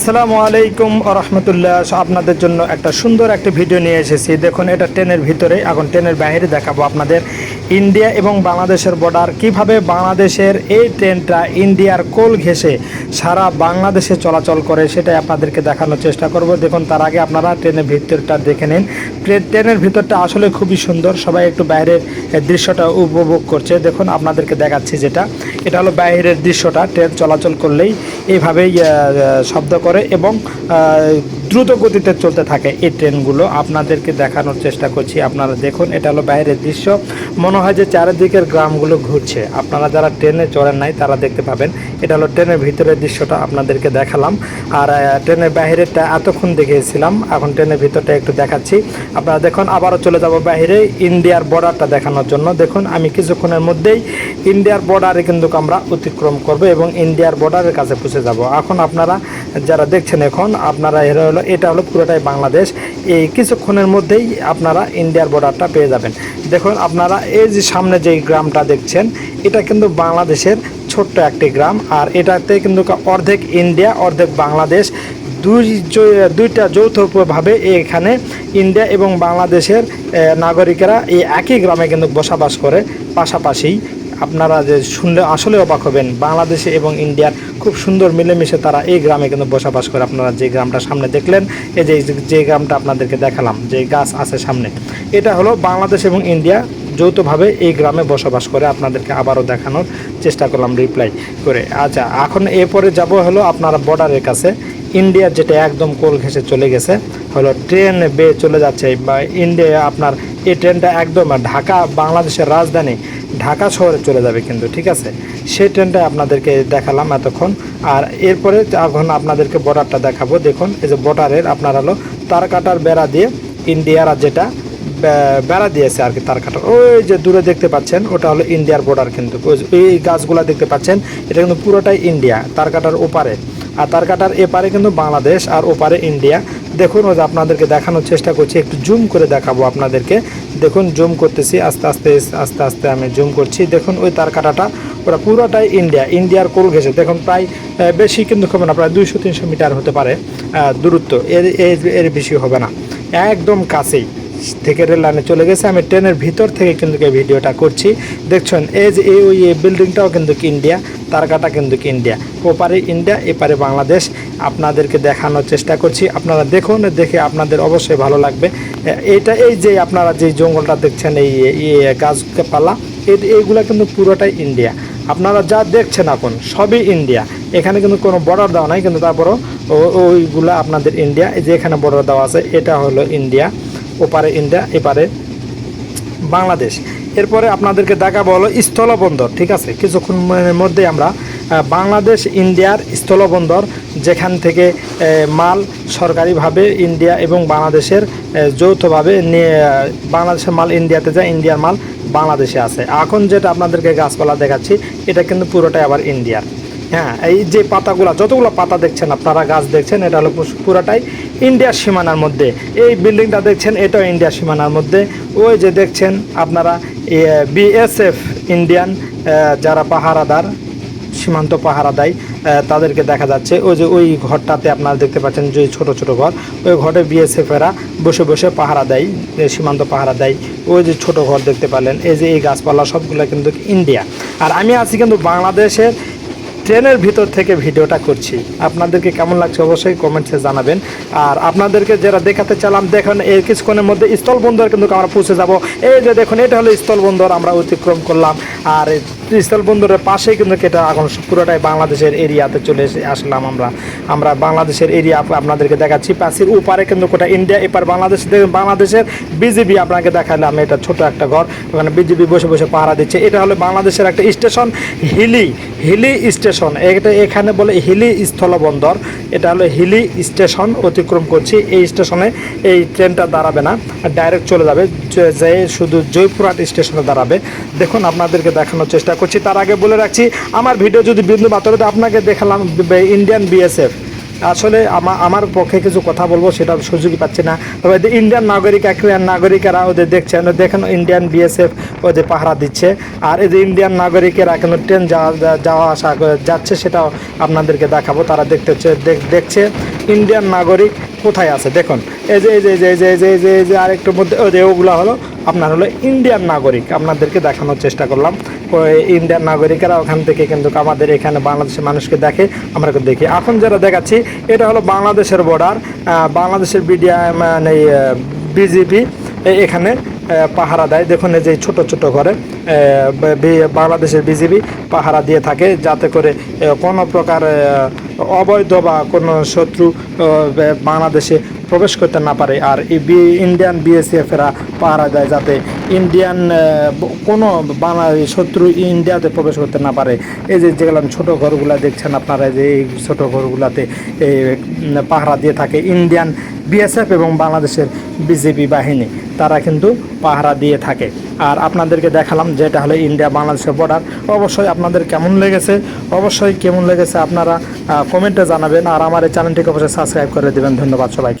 আসসালামু আলাইকুম রহমতুল্লাহ। আপনাদের জন্য একটা সুন্দর একটা ভিডিও নিয়ে এসেছি। দেখুন, এটা ট্রেনের ভিতরে, এখন ট্রেনের বাইরে দেখাবো আপনাদের ইন্ডিয়া এবং বাংলাদেশের বর্ডার কীভাবে বাংলাদেশের এই ট্রেনটা ইন্ডিয়ার কোল ঘেঁষে সারা বাংলাদেশে চলাচল করে, সেটাই আপনাদেরকে দেখানোর চেষ্টা করব। দেখুন, তার আগে আপনারা ট্রেনের ভিতরটা দেখে নিন। ট্রে- ট্রেনের ভিতরটা আসলে খুবই সুন্দর। সবাই একটু বাইরের দৃশ্যটা উপভোগ করছে। দেখুন, আপনাদেরকে দেখাচ্ছি যেটা। এটা হলো বাইরের দৃশ্যটা ট্রেন চলাচল করলেই এইভাবেই শব্দ করে এবং দ্রুত গতিতে চলতে থাকে এই ট্রেনগুলো। আপনাদেরকে দেখানোর চেষ্টা করছি। আপনারা দেখুন, এটা হলো বাইরের দৃশ্য। মনে হয় যে চারিদিকের গ্রামগুলো ঘুরছে। আপনারা যারা ট্রেনে চড়েন নাই, তারা দেখতে পাবেন। এটা হলো ট্রেনের ভিতরের দৃশ্যটা আপনাদেরকে দেখালাম। আর ট্রেনের বাইরেরটা এতক্ষণ দেখিয়েছিলাম। এখন ট্রেনের ভিতরটা একটু দেখাচ্ছি। আপনারা দেখুন, আবারও চলে যাব বাইরে ইন্ডিয়ার বর্ডারটা দেখানোর জন্য। দেখুন, আমি কিছুক্ষণের মধ্যেই ইন্ডিয়ার বর্ডারে কিন্তু আমরা অতিক্রম করব এবং ইন্ডিয়ার বর্ডারের কাছে পৌঁছে যাব। এখন আপনারা যারা দেখছেন এখন, আপনারা এরা হলো এটা হলো পুরোটাই বাংলাদেশ। এই কিছুক্ষণের মধ্যেই আপনারা ইন্ডিয়ার বর্ডারটা পেয়ে যাবেন। দেখুন, আপনারা এই যে সামনে যে গ্রামটা দেখছেন, এটা কিন্তু বাংলাদেশের ছোট্ট একটি গ্রাম। আর এটাতে কিন্তু অর্ধেক ইন্ডিয়া, অর্ধেক বাংলাদেশ। দুই দুইটা যৌথভাবে এখানে ইন্ডিয়া এবং বাংলাদেশের নাগরিকেরা এই একই গ্রামে কিন্তু বসবাস করে। পাশাপাশি আপনারা যে শুনলে আসলে অবাক হবেন, বাংলাদেশে এবং ইন্ডিয়ার খুব সুন্দর মিলেমিশে তারা এই গ্রামে কিন্তু বসবাস করে। আপনারা যে গ্রামটা সামনে দেখলেন, এই যে যে গ্রামটা আপনাদেরকে দেখালাম, যে গাছ আছে সামনে, এটা হলো বাংলাদেশ এবং ইন্ডিয়া যৌথভাবে এই গ্রামে বসবাস করে। আপনাদেরকে আবারও দেখানোর চেষ্টা করলাম রিপ্লাই করে। আচ্ছা এখন এরপরে যাব হলো আপনারা বর্ডারের কাছে। ইন্ডিয়ার যেটা একদম কোল ঘেঁষে চলে গেছে, হলো ট্রেন বেয়ে চলে যাচ্ছে। বা ইন্ডিয়া আপনার, এই ট্রেনটা একদম ঢাকা, বাংলাদেশের রাজধানী। ঢাকা শহরে চলে যাবে কিন্তু, ঠিক আছে? সেই ট্রেনটা আপনাদেরকে দেখালাম এতক্ষণ। আর এরপরে এখন আপনাদেরকে বর্ডারটা দেখাবো। দেখুন, এই যে বর্ডারের আপনার হলো তারকাটার বেড়া দিয়ে ইন্ডিয়ার যেটা বেড়া দিয়েছে আর কি তার কাটার ওই যে দূরে দেখতে পাচ্ছেন, ওটা হলো ইন্ডিয়ার বর্ডার কিন্তু। এই গাছগুলা দেখতে পাচ্ছেন, এটা কিন্তু পুরোটাই ইন্ডিয়া, তার কাটার ওপারে। আর তার কাটার এপারে কিন্তু বাংলাদেশ আর ওপারে ইন্ডিয়া। দেখুন, ওই যে আপনাদেরকে দেখানোর চেষ্টা করছি, একটু জুম করে দেখাবো আপনাদেরকে। দেখুন জুম করতেছি, আস্তে আস্তে আস্তে আস্তে আমি জুম করছি। দেখুন, ওই তার কাটাটা, ওরা পুরোটাই ইন্ডিয়া, ইন্ডিয়ার কোল ঘেসে দেখুন, প্রায় বেশি কিন্তু হবে না, প্রায় দুইশো, তিনশো মিটার হতে পারে দূরত্ব। এর- এর বেশি হবে না। একদম কাছেই। থেকে রেল লাইনে চলে গেছে। আমি ট্রেনের ভিতর থেকে কিন্তু এই ভিডিওটা করছি। দেখছেন, এই যে এই ওই বিল্ডিংটাও কিন্তু ইন্ডিয়া তারকাটা কিন্তু ইন্ডিয়া ওপারে ইন্ডিয়া এপারে বাংলাদেশ। আপনাদেরকে দেখানোর চেষ্টা করছি। আপনারা দেখুন, দেখে আপনাদের অবশ্যই ভালো লাগবে। এটা এই যে আপনারা যে জঙ্গলটা দেখছেন, এই এই গাছপালা এই- এইগুলা কিন্তু পুরোটাই ইন্ডিয়া আপনারা যা দেখছেন এখন, সবই ইন্ডিয়া এখানে কিন্তু কোনো বর্ডার দেওয়া নাই, কিন্তু তারপরও ওইগুলা আপনাদের ইন্ডিয়া এই যে এখানে বর্ডার দেওয়া আছে, এটা হলো ইন্ডিয়া ওপারে ইন্ডিয়া, এপারে বাংলাদেশ। এরপরে আপনাদেরকে দেখাবো হলো স্থলবন্দর, ঠিক আছে? কিছুক্ষণের মধ্যে আমরা বাংলাদেশ, ইন্ডিয়ার স্থলবন্দর, যেখান থেকে মাল সরকারিভাবে ইন্ডিয়া এবং বাংলাদেশের যৌথভাবে নিয়ে বাংলাদেশের মাল ইন্ডিয়াতে যায়, ইন্ডিয়ার মাল বাংলাদেশে আছে এখন যেটা আপনাদেরকে গাছপালা দেখাচ্ছি, এটা কিন্তু পুরোটাই আবার ইন্ডিয়ার। হ্যাঁ এই যে পাতাগুলো, যতগুলো পাতা দেখছেন আপনারা, গাছ দেখছেন, এটা হলো পুরোটাই ইন্ডিয়ার সীমানার মধ্যে। এই বিল্ডিংটা দেখছেন, এটাও ইন্ডিয়ার সীমানার মধ্যে। ওই যে দেখছেন আপনারা বিএসএফ ইন্ডিয়ান যারা পাহারাদার, সীমান্ত পাহারা দেয় তাদেরকে দেখা যাচ্ছে। ওই যে ওই ঘরটাতে আপনারা দেখতে পাচ্ছেন যে ছোট ছোট ঘর। ওই ঘরে বিএসএফেরা বসে বসে পাহারা দেয় সীমান্ত পাহারা দেয় ওই যে ছোট ঘর দেখতে পেলেন এই যে এই গাছপালা সবগুলো কিন্তু ইন্ডিয়া। আর আমি আছি কিন্তু বাংলাদেশের ট্রেনের ভিতর থেকে ভিডিওটা করছি। আপনাদেরকে কেমন লাগছে অবশ্যই কমেন্টসে জানাবেন। আর আপনাদেরকে যারা দেখাতে চালাম, দেখেন এই কিছুক্ষণের মধ্যে স্থল স্থলবন্দর কিন্তু আমরা পৌঁছে যাব। এই যে দেখুন, এটা হলো স্থল স্থলবন্দর, আমরা অতিক্রম করলাম। আর এই স্থলবন্দরের পাশেই কিন্তু এটা এখন পুরোটাই বাংলাদেশের এরিয়াতে চলে এসে আসলাম আমরা। আমরা বাংলাদেশের এরিয়া আপনাদেরকে দেখাচ্ছি। পাশের উপারে কিন্তু কোটা ইন্ডিয়া, এপার বাংলাদেশ বাংলাদেশের বিজেপি আপনাকে দেখালাম। এটা ছোট একটা ঘর, ওখানে বিজেপি বসে বসে পাহারা দিচ্ছে। এটা হলো বাংলাদেশের একটা স্টেশন, হিলি হিলি স্টেশন। এটা এখানে বলে হিলি স্থলবন্দর। এটা হলো হিলি স্টেশন অতিক্রম করছি। এই স্টেশনে এই ট্রেনটা দাঁড়াবে না, ডাইরেক্ট চলে যাবে। যে শুধু জয়পুরহাট স্টেশনে দাঁড়াবে। দেখুন, আপনাদেরকে দেখানোর চেষ্টা করছি। তার আগে বলে রাখছি, আমার ভিডিও যদি বিন্দু মাত্র আপনাকে দেখালাম ইন্ডিয়ান বিএসএফ আসলে আমা- আমার পক্ষে কিছু কথা বলব, সেটা সুযোগই পাচ্ছি না। তবে ইন্ডিয়ান নাগরিক এক- নাগরিকেরা ওদের দেখছেন দেখেন ইন্ডিয়ান বিএসএফ ওদের পাহারা দিচ্ছে। আর এই যে ইন্ডিয়ান নাগরিকেরা কেন ট্রেন যাওয়া আসা যাচ্ছে, সেটাও আপনাদেরকে দেখাবো। তারা দেখতে দেখছে ইন্ডিয়ান নাগরিক কোথায় আছে। দেখুন, এই যে এই যে এই যে এই যে এই যে এই যে আরেকটু মধ্যে ওগুলো হলো, আপনার হলো ইন্ডিয়ান নাগরিক। আপনাদেরকে দেখানোর চেষ্টা করলাম। ওই ইন্ডিয়ান নাগরিকেরা ওখান থেকে কিন্তু আমাদের এখানে বাংলাদেশের মানুষকে দেখে আমরা দেখি। এখন যারা দেখাচ্ছি, এটা হলো বাংলাদেশের বর্ডার বাংলাদেশের বিডিআ মানে বিজেপি এখানে পাহারা দেয়। দেখুন এই যে ছোট ছোট ঘরে বাংলাদেশের বিজেপি পাহারা দিয়ে থাকে যাতে করে কোনো প্রকার অবৈধ বা কোনো শত্রু বাংলাদেশে প্রবেশ করতে না পারে আর এই বি ইন্ডিয়ান বিএসএফেরা পাহারা দেয় যাতে ইন্ডিয়ান কোনো বাংলা শত্রু ইন্ডিয়াতে প্রবেশ করতে না পারে। এই যে যেগুলো ছোটো ঘরগুলো দেখছেন আপনারা, যে এই ছোটো ঘরগুলাতে এই পাহারা দিয়ে থাকে ইন্ডিয়ান বিএসএফ এবং বাংলাদেশের বিজেপি বাহিনী। তারা কিন্তু পাহারা দিয়ে থাকে। আর আপনাদেরকে দেখালাম যেটা হলো ইন্ডিয়া বাংলাদেশের বর্ডার অবশ্যই আপনাদের কেমন লেগেছে? অবশ্যই কেমন লেগেছে আপনারা কমেন্টে জানাবেন। আর আমার এই চ্যানেলটিকে অবশ্যই সাবস্ক্রাইব করে দেবেন। ধন্যবাদ সবাইকে।